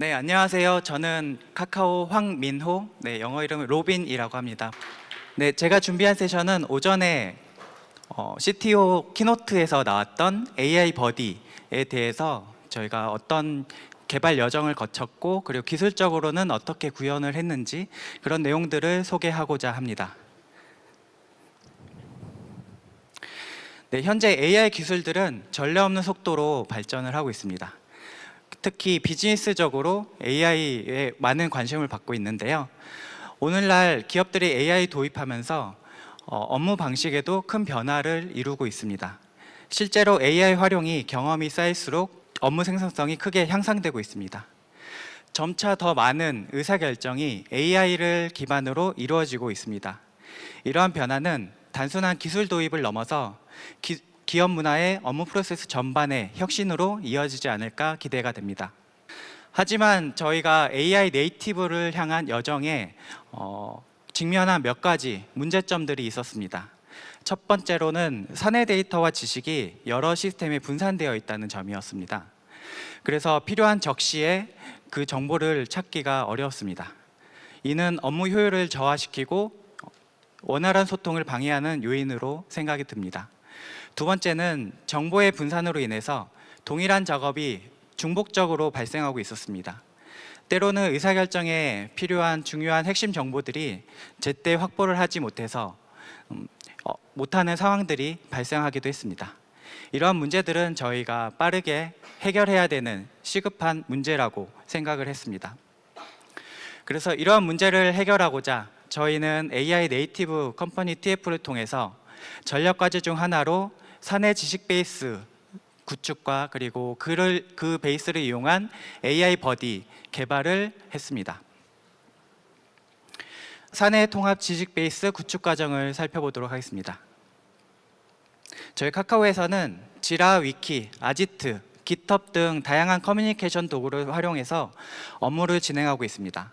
네, 안녕하세요. 저는 카카오 황민호, 네, 영어 이름은 로빈이라고 합니다. 네, 제가 준비한 세션은 오전에 어, CTO 키노트에서 나왔던 AI 버디에 대해서 저희가 어떤 개발 여정을 거쳤고 그리고 기술적으로는 어떻게 구현을 했는지 그런 내용들을 소개하고자 합니다. 네, 현재 AI 기술들은 전례 없는 속도로 발전을 하고 있습니다. 특히 비즈니스적으로 AI에 많은 관심을 받고 있는데요. 오늘날 기업들이 AI 도입하면서 어, 업무 방식에도 큰 변화를 이루고 있습니다. 실제로 AI 활용이 경험이 쌓일수록 업무 생산성이 크게 향상되고 있습니다. 점차 더 많은 의사결정이 AI를 기반으로 이루어지고 있습니다. 이러한 변화는 단순한 기술 도입을 넘어서 기, 기업 문화의 업무 프로세스 전반의 혁신으로 이어지지 않을까 기대가 됩니다. 하지만 저희가 AI 네이티브를 향한 여정에 어, 직면한 몇 가지 문제점들이 있었습니다. 첫 번째로는 사내 데이터와 지식이 여러 시스템에 분산되어 있다는 점이었습니다. 그래서 필요한 적시에 그 정보를 찾기가 어려웠습니다. 이는 업무 효율을 저하시키고 원활한 소통을 방해하는 요인으로 생각이 듭니다. 두 번째는 정보의 분산으로 인해서 동일한 작업이 중복적으로 발생하고 있었습니다. 때로는 의사결정에 필요한 중요한 핵심 정보들이 제때 확보를 하지 못해서 음, 어, 못하는 상황들이 발생하기도 했습니다. 이러한 문제들은 저희가 빠르게 해결해야 되는 시급한 문제라고 생각을 했습니다. 그래서 이러한 문제를 해결하고자 저희는 AI 네이티브 컴퍼니 TF를 통해서 전략 과제 중 하나로 사내 지식 베이스 구축과 그리고 그를 그 베이스를 이용한 AI 버디 개발을 했습니다. 사내 통합 지식 베이스 구축 과정을 살펴보도록 하겠습니다. 저희 카카오에서는 지라, 위키, 아지트, 깃헙 등 다양한 커뮤니케이션 도구를 활용해서 업무를 진행하고 있습니다.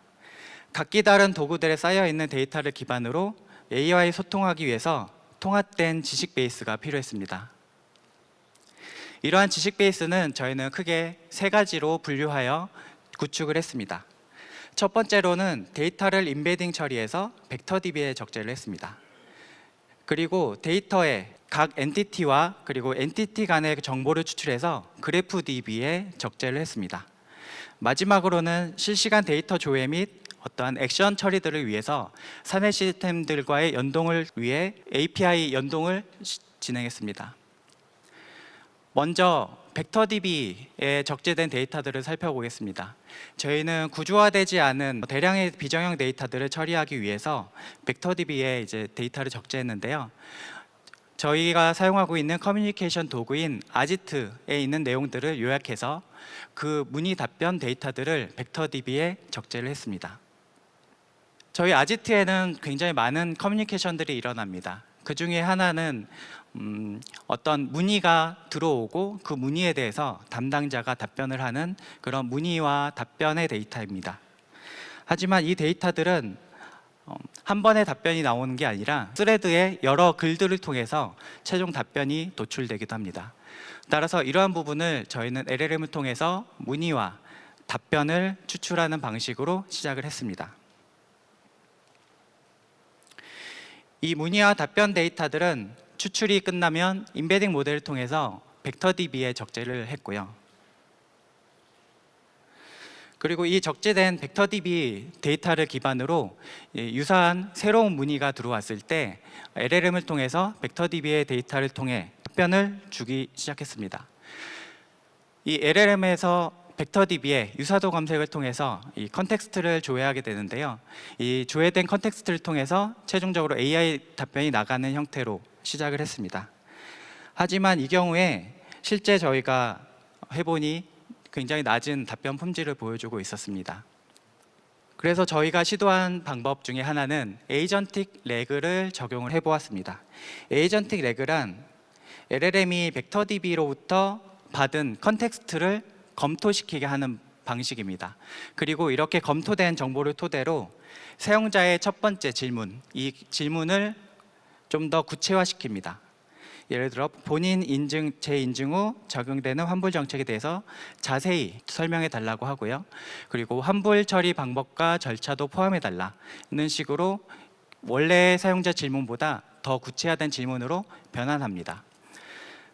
각기 다른 도구들에 쌓여 있는 데이터를 기반으로 AI와 소통하기 위해서 통합된 지식 베이스가 필요했습니다. 이러한 지식 베이스는 저희는 크게 세 가지로 분류하여 구축을 했습니다. 첫 번째로는 데이터를 인베딩 처리해서 벡터DB에 적재를 했습니다. 그리고 데이터에 각 엔티티와 그리고 엔티티 간의 정보를 추출해서 그래프DB에 적재를 했습니다. 마지막으로는 실시간 데이터 조회 및 어떠한 액션 처리들을 위해서 사내 시스템들과의 연동을 위해 API 연동을 시- 진행했습니다. 먼저 벡터DB에 적재된 데이터들을 살펴보겠습니다. 저희는 구조화되지 않은 대량의 비정형 데이터들을 처리하기 위해서 벡터DB에 이제 데이터를 적재했는데요. 저희가 사용하고 있는 커뮤니케이션 도구인 아지트에 있는 내용들을 요약해서 그 문의 답변 데이터들을 벡터DB에 적재를 했습니다. 저희 아지트에는 굉장히 많은 커뮤니케이션들이 일어납니다. 그 중에 하나는 음, 어떤 문의가 들어오고 그 문의에 대해서 담당자가 답변을 하는 그런 문의와 답변의 데이터입니다. 하지만 이 데이터들은 어, 한 번에 답변이 나오는 게 아니라 스레드의 여러 글들을 통해서 최종 답변이 도출되기도 합니다. 따라서 이러한 부분을 저희는 LLM을 통해서 문의와 답변을 추출하는 방식으로 시작을 했습니다. 이 문의와 답변 데이터들은 추출이 끝나면 인베딩 모델을 통해서 벡터DB에 적재를 했고요. 그리고 이 적재된 벡터DB 데이터를 기반으로 예, 유사한 새로운 문의가 들어왔을 때 LLM을 통해서 벡터DB의 데이터를 통해 답변을 주기 시작했습니다. 이 LLM에서 벡터DB의 유사도 검색을 통해서 이 컨텍스트를 조회하게 되는데요. 이 조회된 컨텍스트를 통해서 최종적으로 AI 답변이 나가는 형태로 시작을 했습니다. 하지만 이 경우에 실제 저희가 해보니 굉장히 낮은 답변 품질을 보여주고 있었습니다. 그래서 저희가 시도한 방법 중에 하나는 에이전틱 레그를 적용을 해보았습니다. 에이전틱 레그란 LLM이 벡터DB로부터 받은 컨텍스트를 검토시키게 하는 방식입니다. 그리고 이렇게 검토된 정보를 토대로 사용자의 첫 번째 질문, 이 질문을 좀 더 구체화시킵니다. 예를 들어 본인 인증 재인증 후 적용되는 환불 정책에 대해서 자세히 설명해 달라고 하고요. 그리고 환불 처리 방법과 절차도 포함해 달라는 식으로 원래 사용자 질문보다 더 구체화된 질문으로 변환합니다.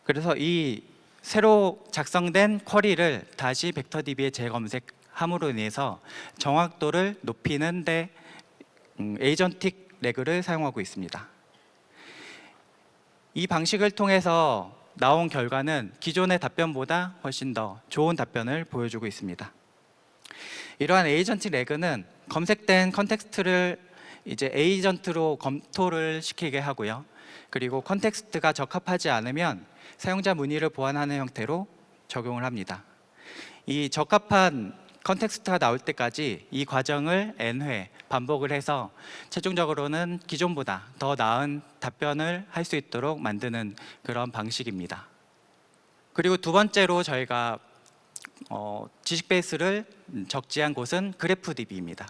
그래서 이 새로 작성된 쿼리를 다시 벡터DB에 재검색함으로 인해서 정확도를 높이는데 음, 에이전틱 레그를 사용하고 있습니다. 이 방식을 통해서 나온 결과는 기존의 답변보다 훨씬 더 좋은 답변을 보여주고 있습니다. 이러한 에이전틱 레그는 검색된 컨텍스트를 이제 에이전트로 검토를 시키게 하고요. 그리고 컨텍스트가 적합하지 않으면 사용자 문의를 보완하는 형태로 적용을 합니다. 이 적합한 컨텍스트가 나올 때까지 이 과정을 n회 반복을 해서 최종적으로는 기존보다 더 나은 답변을 할 수 있도록 만드는 그런 방식입니다. 그리고 두 번째로 저희가 어, 지식 베이스를 적지한 곳은 그래프DB입니다.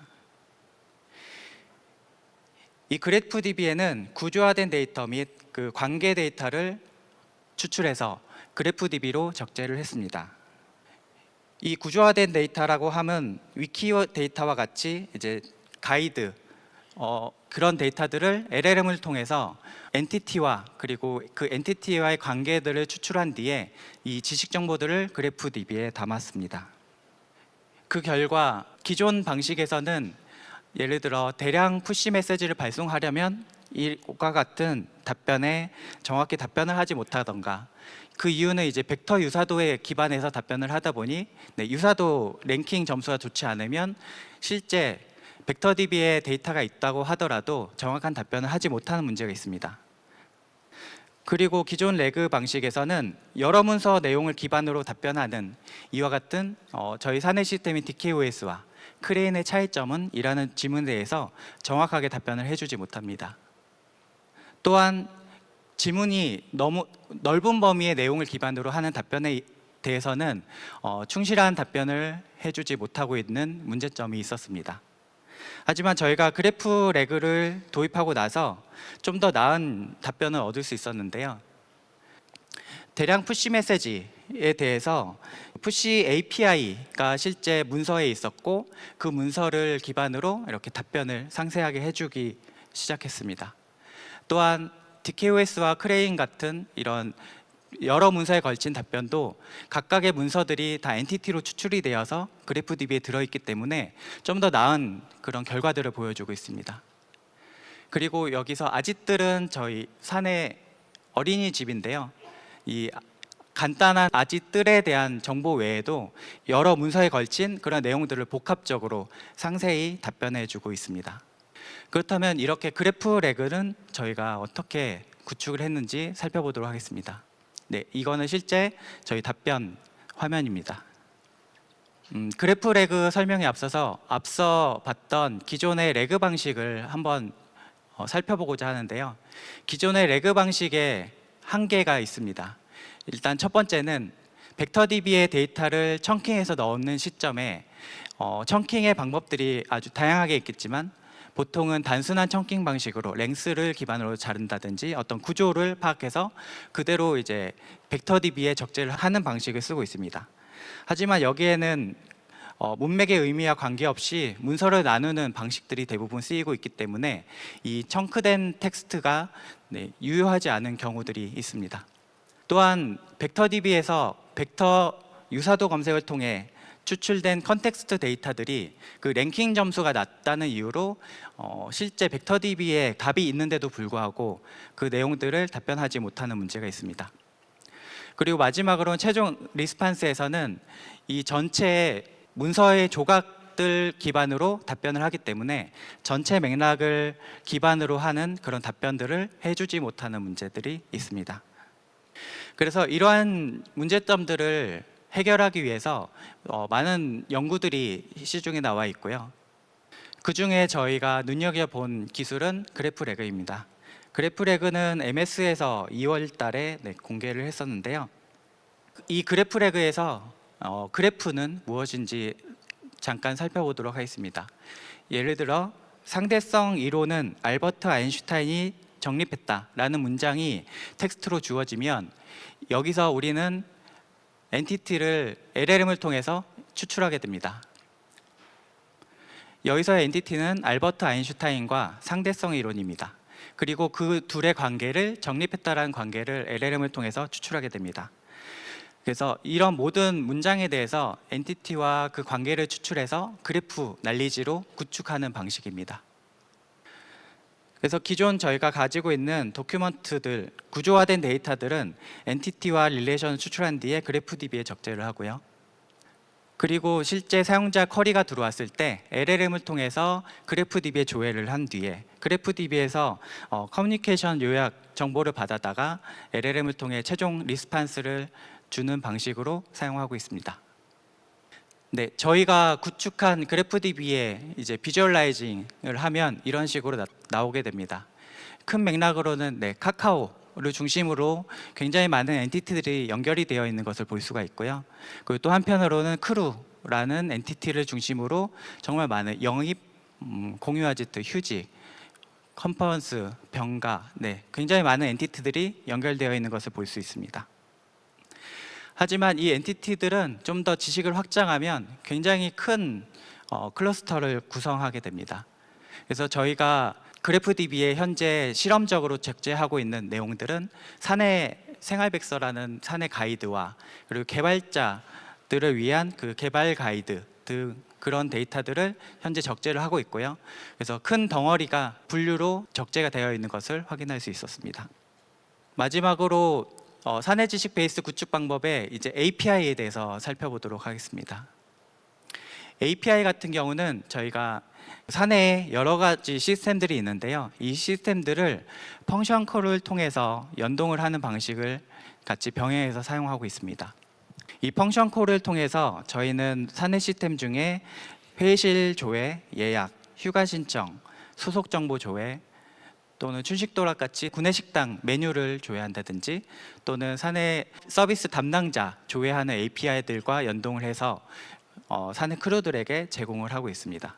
이 그래프DB에는 구조화된 데이터 및 그 관계 데이터를 추출해서 그래프DB로 적재를 했습니다. 이 구조화된 데이터라고 하면 위키 데이터와 같이 이제 가이드 어, 그런 데이터들을 LLM을 통해서 엔티티와 그리고 그 엔티티와의 관계들을 추출한 뒤에 이 지식 정보들을 그래프DB에 담았습니다. 그 결과 기존 방식에서는 예를 들어 대량 푸시 메시지를 발송하려면 이과 같은 답변에 정확히 답변을 하지 못하던가 그 이유는 이제 벡터 유사도에 기반해서 답변을 하다 보니 네, 유사도 랭킹 점수가 좋지 않으면 실제 벡터 DB에 데이터가 있다고 하더라도 정확한 답변을 하지 못하는 문제가 있습니다. 그리고 기존 레그 방식에서는 여러 문서 내용을 기반으로 답변하는 이와 같은 어, 저희 사내 시스템인 DKOS와 크레인의 차이점은 이라는 질문에 대해서 정확하게 답변을 해주지 못합니다. 또한 지문이 너무 넓은 범위의 내용을 기반으로 하는 답변에 대해서는 어, 충실한 답변을 해주지 못하고 있는 문제점이 있었습니다. 하지만 저희가 그래프 레그를 도입하고 나서 좀 더 나은 답변을 얻을 수 있었는데요. 대량 푸시 메시지 에 대해서 푸시 API가 실제 문서에 있었고 그 문서를 기반으로 이렇게 답변을 상세하게 해주기 시작했습니다. 또한 DKOS와 크레인 같은 이런 여러 문서에 걸친 답변도 각각의 문서들이 다 엔티티로 추출이 되어서 그래프DB에 들어있기 때문에 좀 더 나은 그런 결과들을 보여주고 있습니다. 그리고 여기서 아짓들은 저희 사내 어린이집인데요. 이 간단한 아짓들에 대한 정보 외에도 여러 문서에 걸친 그런 내용들을 복합적으로 상세히 답변해 주고 있습니다. 그렇다면 이렇게 그래프 레그는 저희가 어떻게 구축을 했는지 살펴보도록 하겠습니다. 네, 이거는 실제 저희 답변 화면입니다. 음, 그래프 레그 설명에 앞서서 앞서 봤던 기존의 레그 방식을 한번 어, 살펴보고자 하는데요. 기존의 레그 방식에 한계가 있습니다. 일단 첫 번째는 벡터DB의 데이터를 청킹해서 넣는 시점에 어, 청킹의 방법들이 아주 다양하게 있겠지만 보통은 단순한 청킹 방식으로 랭스를 기반으로 자른다든지 어떤 구조를 파악해서 그대로 이제 벡터DB에 적재를 하는 방식을 쓰고 있습니다. 하지만 여기에는 어, 문맥의 의미와 관계없이 문서를 나누는 방식들이 대부분 쓰이고 있기 때문에 이 청크된 텍스트가 네, 유효하지 않은 경우들이 있습니다. 또한 벡터DB에서 벡터 유사도 검색을 통해 추출된 컨텍스트 데이터들이 그 랭킹 점수가 낮다는 이유로 어, 실제 벡터DB에 답이 있는데도 불구하고 그 내용들을 답변하지 못하는 문제가 있습니다. 그리고 마지막으로 최종 리스판스에서는 이 전체 문서의 조각들 기반으로 답변을 하기 때문에 전체 맥락을 기반으로 하는 그런 답변들을 해주지 못하는 문제들이 있습니다. 그래서 이러한 문제점들을 해결하기 위해서 어, 많은 연구들이 시중에 나와 있고요. 그 중에 저희가 눈여겨본 기술은 그래프 레그입니다. 그래프 레그는 MS에서 2월 달에 네, 공개를 했었는데요. 이 그래프 레그에서 어, 그래프는 무엇인지 잠깐 살펴보도록 하겠습니다. 예를 들어 상대성 이론은 알버트 아인슈타인이 정립했다라는 문장이 텍스트로 주어지면 여기서 우리는 엔티티를 LLM을 통해서 추출하게 됩니다. 여기서의 엔티티는 알버트 아인슈타인과 상대성 이론입니다. 그리고 그 둘의 관계를 정립했다라는 관계를 LLM을 통해서 추출하게 됩니다. 그래서 이런 모든 문장에 대해서 엔티티와 그 관계를 추출해서 그래프 난리지로 구축하는 방식입니다. 그래서 기존 저희가 가지고 있는 도큐먼트들, 구조화된 데이터들은 엔티티와 릴레이션을 추출한 뒤에 그래프 DB에 적재를 하고요. 그리고 실제 사용자 쿼리가 들어왔을 때 LLM을 통해서 그래프 DB에 조회를 한 뒤에 그래프 DB에서 어, 커뮤니케이션 요약 정보를 받아다가 LLM을 통해 최종 리스판스를 주는 방식으로 사용하고 있습니다. 네, 저희가 구축한 그래프 DB에 이제 비주얼라이징을 하면 이런 식으로 나, 나오게 됩니다. 큰 맥락으로는 네, 카카오를 중심으로 굉장히 많은 엔티티들이 연결이 되어 있는 것을 볼 수가 있고요. 그리고 또 한편으로는 크루라는 엔티티를 중심으로 정말 많은 영입, 음, 공유 아지트, 휴직, 컨퍼런스, 병가, 네, 굉장히 많은 엔티티들이 연결되어 있는 것을 볼 수 있습니다. 하지만 이 엔티티들은 좀 더 지식을 확장하면 굉장히 큰 어, 클러스터를 구성하게 됩니다. 그래서 저희가 그래프DB에 현재 실험적으로 적재하고 있는 내용들은 사내 생활백서라는 사내 가이드와 그리고 개발자들을 위한 그 개발 가이드 등 그런 데이터들을 현재 적재를 하고 있고요. 그래서 큰 덩어리가 분류로 적재가 되어 있는 것을 확인할 수 있었습니다. 마지막으로 어, 사내 지식 베이스 구축 방법의 이제 API에 대해서 살펴보도록 하겠습니다. API 같은 경우는 저희가 사내에 여러 가지 시스템들이 있는데요. 이 시스템들을 펑션 콜을 통해서 연동을 하는 방식을 같이 병행해서 사용하고 있습니다. 이 펑션 콜을 통해서 저희는 사내 시스템 중에 회의실 조회, 예약, 휴가 신청, 소속 정보 조회, 또는 춘식도락 같이 구내식당 메뉴를 조회한다든지 또는 사내 서비스 담당자 조회하는 API들과 연동을 해서 어, 사내 크루들에게 제공을 하고 있습니다.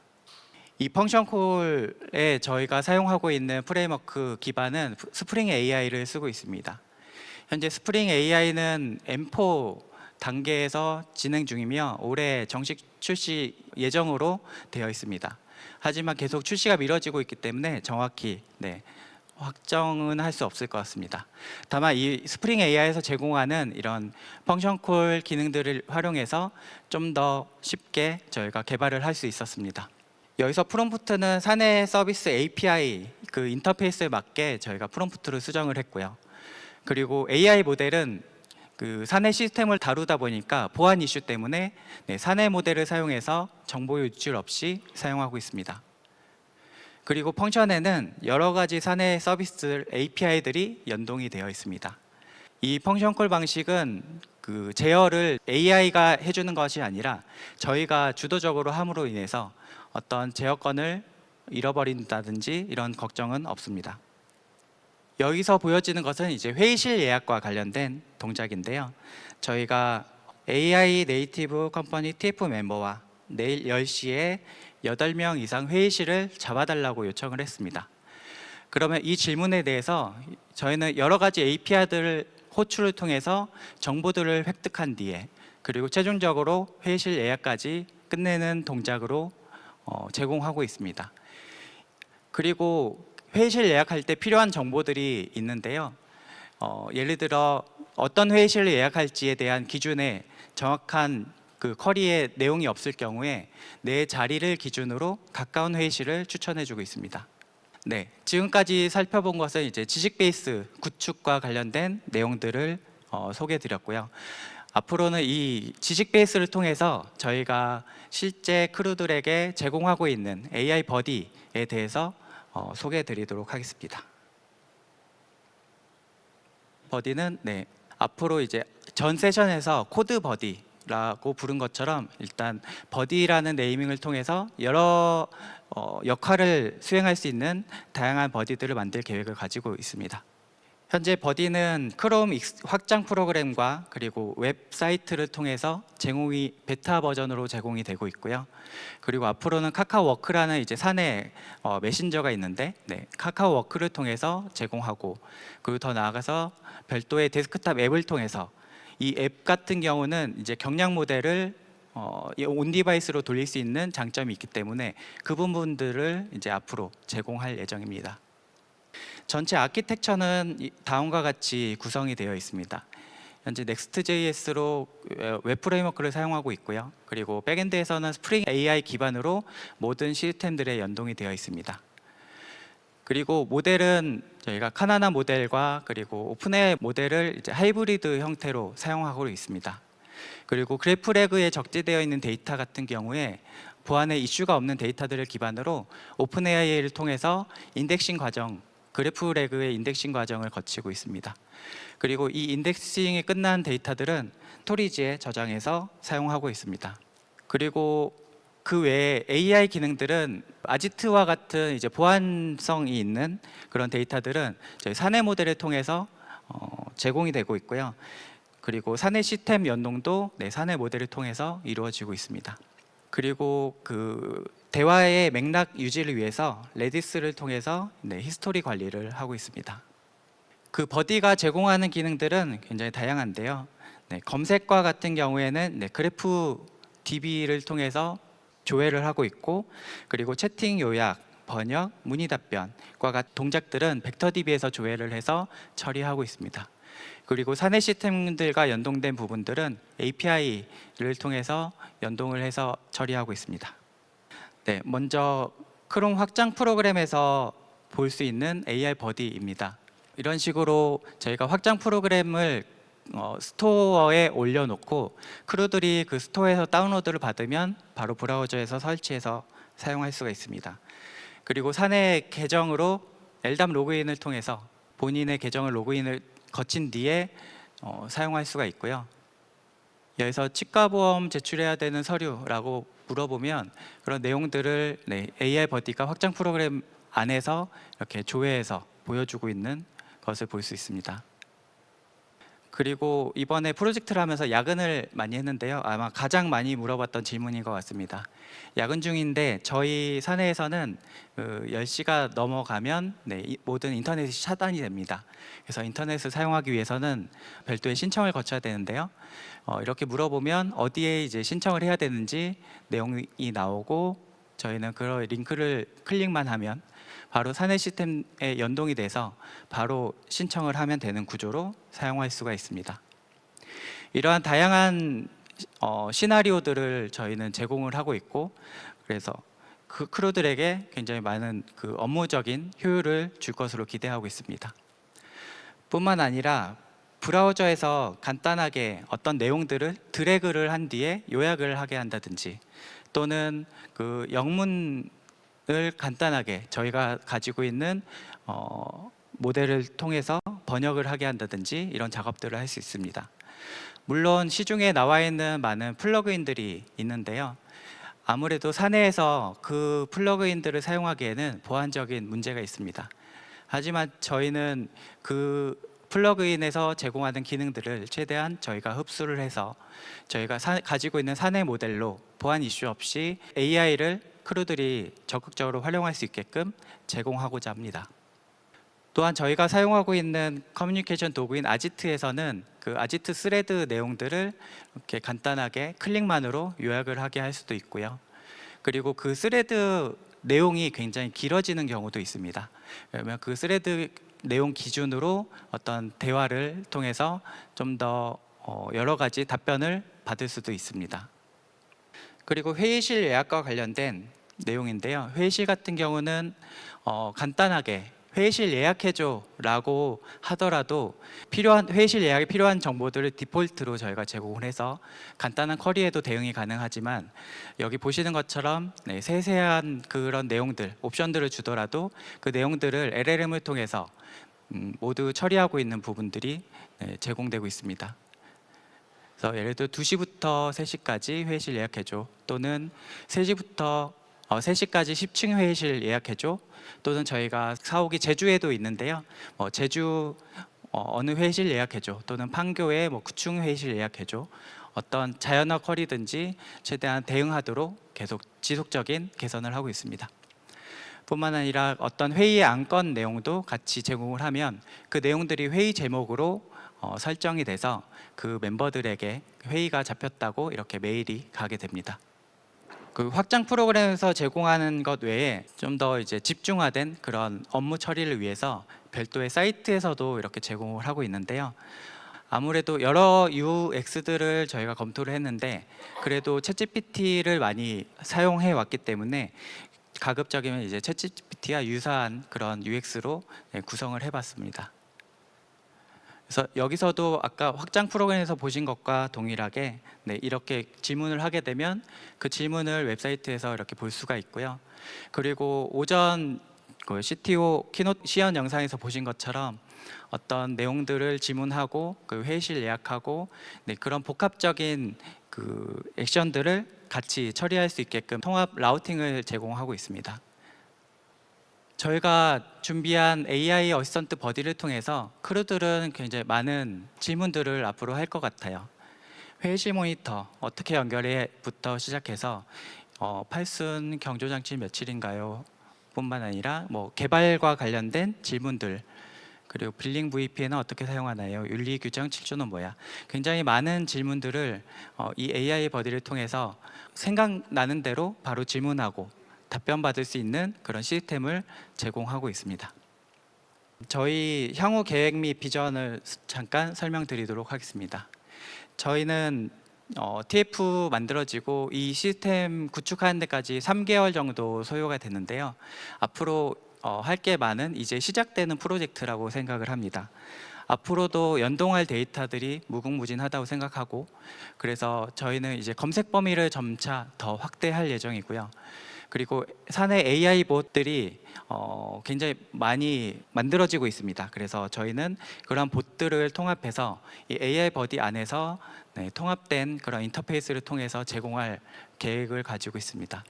이 펑션 콜에 저희가 사용하고 있는 프레임워크 기반은 스프링 AI를 쓰고 있습니다. 현재 스프링 AI는 M4 단계에서 진행 중이며 올해 정식 출시 예정으로 되어 있습니다. 하지만 계속 출시가 미뤄지고 있기 때문에 정확히 네, 확정은 할 수 없을 것 같습니다. 다만 이 스프링 AI에서 제공하는 이런 펑션 콜 기능들을 활용해서 좀 더 쉽게 저희가 개발을 할 수 있었습니다. 여기서 프롬프트는 사내 서비스 API 그 인터페이스에 맞게 저희가 프롬프트를 수정을 했고요. 그리고 AI 모델은 그 사내 시스템을 다루다 보니까 보안 이슈 때문에 네, 사내 모델을 사용해서 정보 유출 없이 사용하고 있습니다. 그리고 펑션에는 여러 가지 사내 서비스 API들이 연동이 되어 있습니다. 이 펑션 콜 방식은 그 제어를 AI가 해주는 것이 아니라 저희가 주도적으로 함으로 인해서 어떤 제어권을 잃어버린다든지 이런 걱정은 없습니다. 여기서 보여지는 것은 이제 회의실 예약과 관련된 동작인데요. 저희가 AI 네이티브 컴퍼니 TF 멤버와 내일 10시에 8명 이상 회의실을 잡아달라고 요청을 했습니다. 그러면 이 질문에 대해서 저희는 여러 가지 API들을 호출을 통해서 정보들을 획득한 뒤에 그리고 최종적으로 회의실 예약까지 끝내는 동작으로 어, 제공하고 있습니다. 그리고 회의실 예약할 때 필요한 정보들이 있는데요. 어, 예를 들어 어떤 회의실을 예약할지에 대한 기준에 정확한 그 쿼리의 내용이 없을 경우에 내 자리를 기준으로 가까운 회의실을 추천해주고 있습니다. 네, 지금까지 살펴본 것은 이제 지식 베이스 구축과 관련된 내용들을 어, 소개해드렸고요. 앞으로는 이 지식 베이스를 통해서 저희가 실제 크루들에게 제공하고 있는 AI 버디에 대해서 어, 소개해드리도록 하겠습니다. 버디는 네 앞으로 이제 전 세션에서 코드 버디 라고 부른 것처럼 일단 버디라는 네이밍을 통해서 여러 어, 역할을 수행할 수 있는 다양한 버디들을 만들 계획을 가지고 있습니다. 현재 버디는 크롬 확장 프로그램과 그리고 웹사이트를 통해서 제공이 베타 버전으로 제공이 되고 있고요. 그리고 앞으로는 카카오워크라는 이제 사내 어, 메신저가 있는데 네, 카카오워크를 통해서 제공하고 그리고 더 나아가서 별도의 데스크탑 앱을 통해서 이 앱 같은 경우는 이제 경량 모델을 어, 이온 디바이스로 돌릴 수 있는 장점이 있기 때문에 그 부분들을 이제 앞으로 제공할 예정입니다. 전체 아키텍처는 이- 다음과 같이 구성이 되어 있습니다. 현재 Next.js로 웹 프레임워크를 사용하고 있고요. 그리고 백엔드에서는 스프링 AI 기반으로 모든 시스템들에 연동이 되어 있습니다. 그리고 모델은 저희가 카나나 모델과 그리고 오픈 AI 모델을 이제 하이브리드 형태로 사용하고 있습니다. 그리고 그래프레그에 적재되어 있는 데이터 같은 경우에 보안에 이슈가 없는 데이터들을 기반으로 오픈 AI를 통해서 인덱싱 과정, 그래프 레그의 인덱싱 과정을 거치고 있습니다. 그리고 이 인덱싱이 끝난 데이터들은 스토리지에 저장해서 사용하고 있습니다. 그리고 그 외에 AI 기능들은 아지트와 같은 이제 보안성이 있는 그런 데이터들은 저희 사내 모델을 통해서 어, 제공이 되고 있고요. 그리고 사내 시스템 연동도 네, 사내 모델을 통해서 이루어지고 있습니다. 그리고 그 대화의 맥락 유지를 위해서 레디스를 통해서 네, 히스토리 관리를 하고 있습니다. 그 버디가 제공하는 기능들은 굉장히 다양한데요. 네, 검색과 같은 경우에는 네, 그래프 DB를 통해서 조회를 하고 있고 그리고 채팅 요약, 번역, 문의 답변과 같은 동작들은 벡터 DB에서 조회를 해서 처리하고 있습니다. 그리고 사내 시스템들과 연동된 부분들은 API를 통해서 연동을 해서 처리하고 있습니다. 네, 먼저 크롬 확장 프로그램에서 볼 수 있는 AI 버디입니다. 이런 식으로 저희가 확장 프로그램을 어, 스토어에 올려놓고 크루들이 그 스토어에서 다운로드를 받으면 바로 브라우저에서 설치해서 사용할 수가 있습니다. 그리고 사내 계정으로 엘담 로그인을 통해서 본인의 계정을 로그인을 거친 뒤에 어, 사용할 수가 있고요. 여기서 치과보험 제출해야 되는 서류라고 물어보면 그런 내용들을 네, AI 버디가 확장 프로그램 안에서 이렇게 조회해서 보여주고 있는 것을 볼 수 있습니다. 그리고 이번에 프로젝트를 하면서 야근을 많이 했는데요. 아마 가장 많이 물어봤던 질문인 것 같습니다. 야근 중인데 저희 사내에서는 그 10시가 넘어가면 네, 이 모든 인터넷이 차단이 됩니다. 그래서 인터넷을 사용하기 위해서는 별도의 신청을 거쳐야 되는데요. 어, 이렇게 물어보면 어디에 이제 신청을 해야 되는지 내용이 나오고 저희는 그 링크를 클릭만 하면 바로 사내 시스템에 연동이 돼서 바로 신청을 하면 되는 구조로 사용할 수가 있습니다. 이러한 다양한 어, 시나리오들을 저희는 제공을 하고 있고 그래서 그 크루들에게 굉장히 많은 그 업무적인 효율을 줄 것으로 기대하고 있습니다. 뿐만 아니라 브라우저에서 간단하게 어떤 내용들을 드래그를 한 뒤에 요약을 하게 한다든지 또는 그 영문 을 간단하게 저희가 가지고 있는 어, 모델을 통해서 번역을 하게 한다든지 이런 작업들을 할 수 있습니다. 물론 시중에 나와 있는 많은 플러그인들이 있는데요. 아무래도 사내에서 그 플러그인들을 사용하기에는 보안적인 문제가 있습니다. 하지만 저희는 그 플러그인에서 제공하는 기능들을 최대한 저희가 흡수를 해서 저희가 사- 가지고 있는 사내 모델로 보안 이슈 없이 AI를 크루들이 적극적으로 활용할 수 있게끔 제공하고자 합니다. 또한 저희가 사용하고 있는 커뮤니케이션 도구인 아지트에서는 그 아지트 스레드 내용들을 이렇게 간단하게 클릭만으로 요약을 하게 할 수도 있고요. 그리고 그 스레드 내용이 굉장히 길어지는 경우도 있습니다. 그러면 그 스레드 내용 기준으로 어떤 대화를 통해서 좀더 어, 여러 가지 답변을 받을 수도 있습니다. 그리고 회의실 예약과 관련된 내용인데요. 회의실 같은 경우는 어, 간단하게 회의실 예약해줘라고 하더라도 필요한 회의실 예약에 필요한 정보들을 디폴트로 저희가 제공을 해서 간단한 쿼리에도 대응이 가능하지만 여기 보시는 것처럼 네, 세세한 그런 내용들 옵션들을 주더라도 그 내용들을 LLM을 통해서 음, 모두 처리하고 있는 부분들이 네, 제공되고 있습니다. 그래서 예를 들어 2시부터 3시까지 회의실 예약해줘 또는 3시부터 어, 3시까지 10층 회의실 예약해줘 또는 저희가 사옥이 제주에도 있는데요. 어, 제주 어, 느 회의실 예약해줘 또는 판교에 뭐 구충 회의실 예약해줘 어떤 자연어 쿼리든지 최대한 대응하도록 계속 지속적인 개선을 하고 있습니다. 뿐만 아니라 어떤 회의의 안건 내용도 같이 제공을 하면 그 내용들이 회의 제목으로 어, 설정이 돼서 그 멤버들에게 회의가 잡혔다고 이렇게 메일이 가게 됩니다. 그 확장 프로그램에서 제공하는 것 외에 좀 더 이제 집중화된 그런 업무 처리를 위해서 별도의 사이트에서도 이렇게 제공을 하고 있는데요. 아무래도 여러 UX들을 저희가 검토를 했는데 그래도 챗GPT를 많이 사용해 왔기 때문에 가급적이면 이제 챗GPT와 유사한 그런 UX로 네, 구성을 해봤습니다. 그래서 여기서도 아까 확장 프로그램에서 보신 것과 동일하게 네, 이렇게 질문을 하게 되면 그 질문을 웹사이트에서 이렇게 볼 수가 있고요. 그리고 오전 그 CTO 키노 시연 영상에서 보신 것처럼 어떤 내용들을 질문하고 그 회의실 예약하고 네, 그런 복합적인 그 액션들을 같이 처리할 수 있게끔 통합 라우팅을 제공하고 있습니다. 저희가 준비한 AI 어시스턴트 버디를 통해서 크루들은 굉장히 많은 질문들을 앞으로 할 것 같아요. 회의실 모니터 어떻게 연결해부터 시작해서 어, 팔순 경조 장치 며칠인가요? 뿐만 아니라 뭐 개발과 관련된 질문들 그리고 빌링 VPN은 어떻게 사용하나요? 윤리 규정 7조는 뭐야? 굉장히 많은 질문들을 어, 이 AI 버디를 통해서 생각나는 대로 바로 질문하고 답변 받을 수 있는 그런 시스템을 제공하고 있습니다. 저희 향후 계획 및 비전을 잠깐 설명드리도록 하겠습니다. 저희는 어, TF 만들어지고 이 시스템 구축하는 데까지 3개월 정도 소요가 됐는데요. 앞으로 어, 할게 많은 이제 시작되는 프로젝트라고 생각을 합니다. 앞으로도 연동할 데이터들이 무궁무진하다고 생각하고 그래서 저희는 이제 검색 범위를 점차 더 확대할 예정이고요. 그리고 사내 AI 봇들이 어, 굉장히 많이 만들어지고 있습니다. 그래서 저희는 그런 봇들을 통합해서 이 AI 버디 안에서 네, 통합된 그런 인터페이스를 통해서 제공할 계획을 가지고 있습니다.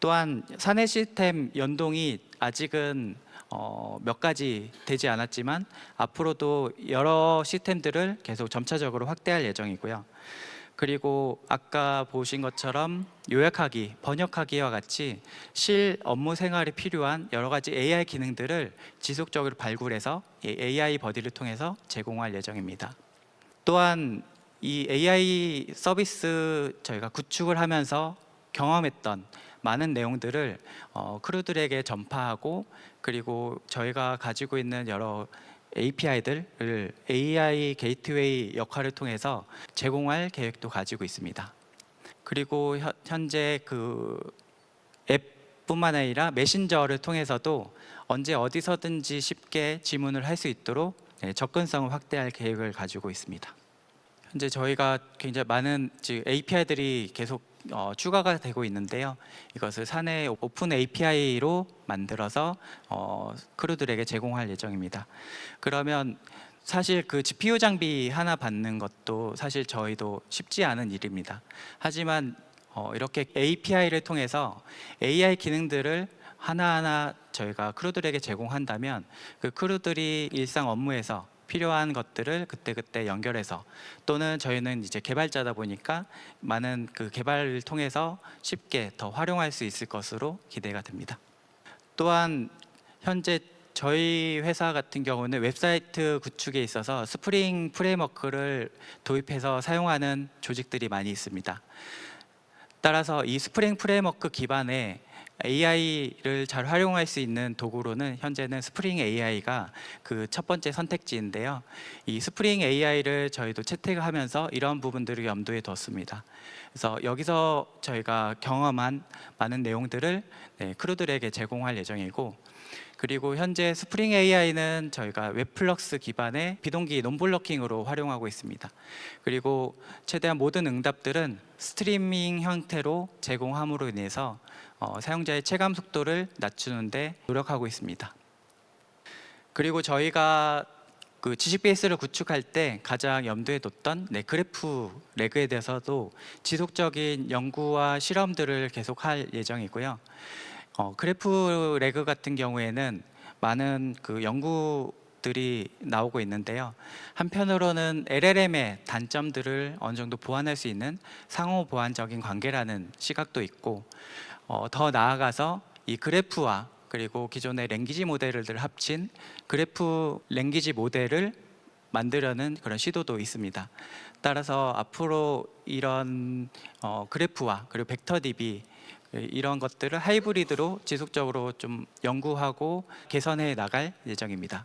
또한 사내 시스템 연동이 아직은 어, 몇 가지 되지 않았지만 앞으로도 여러 시스템들을 계속 점차적으로 확대할 예정이고요. 그리고 아까 보신 것처럼 요약하기, 번역하기와 같이 실 업무 생활에 필요한 여러 가지 AI 기능들을 지속적으로 발굴해서 이 AI 버디를 통해서 제공할 예정입니다. 또한 이 AI 서비스 저희가 구축을 하면서 경험했던 많은 내용들을 어, 크루들에게 전파하고 그리고 저희가 가지고 있는 여러 API들을 AI 게이트웨이 역할을 통해서 제공할 계획도 가지고 있습니다. 그리고 현- 현재 그 앱뿐만 아니라 메신저를 통해서도 언제 어디서든지 쉽게 질문을 할 수 있도록 네, 접근성을 확대할 계획을 가지고 있습니다. 현재 저희가 굉장히 많은 API들이 계속 어, 추가가 되고 있는데요. 이것을 사내 오픈 API로 만들어서 어, 크루들에게 제공할 예정입니다. 그러면 사실 그 GPU 장비 하나 받는 것도 사실 저희도 쉽지 않은 일입니다. 하지만 어, 이렇게 API를 통해서 AI 기능들을 하나하나 저희가 크루들에게 제공한다면 그 크루들이 일상 업무에서 필요한 것들을 그때그때 연결해서 또는 저희는 이제 개발자다 보니까 많은 그 개발을 통해서 쉽게 더 활용할 수 있을 것으로 기대가 됩니다. 또한 현재 저희 회사 같은 경우는 웹사이트 구축에 있어서 스프링 프레임워크를 도입해서 사용하는 조직들이 많이 있습니다. 따라서 이 스프링 프레임워크 기반의 AI를 잘 활용할 수 있는 도구로는 현재는 스프링 AI가 그 첫 번째 선택지인데요. 이 스프링 AI를 저희도 채택하면서 이런 부분들을 염두에 뒀습니다. 그래서 여기서 저희가 경험한 많은 내용들을 네, 크루들에게 제공할 예정이고 그리고 현재 스프링 AI는 저희가 웹플럭스 기반의 비동기 논블러킹으로 활용하고 있습니다. 그리고 최대한 모든 응답들은 스트리밍 형태로 제공함으로 인해서 어, 사용자의 체감 속도를 낮추는데 노력하고 있습니다. 그리고 저희가 그 지식 베이스를 구축할 때 가장 염두에 뒀던 네, 그래프 레그에 대해서도 지속적인 연구와 실험들을 계속할 예정이고요. 어, 그래프 레그 같은 경우에는 많은 그 연구 것들이 나오고 있는데요. 한편으로는 LLM의 단점들을 어느 정도 보완할 수 있는 상호 보완적인 관계라는 시각도 있고 어, 더 나아가서 이 그래프와 그리고 기존의 랭귀지 모델을 합친 그래프 랭귀지 모델을 만들려는 그런 시도도 있습니다. 따라서 앞으로 이런 어, 그래프와 그리고 벡터 DB 이런 것들을 하이브리드로 지속적으로 좀 연구하고 개선해 나갈 예정입니다.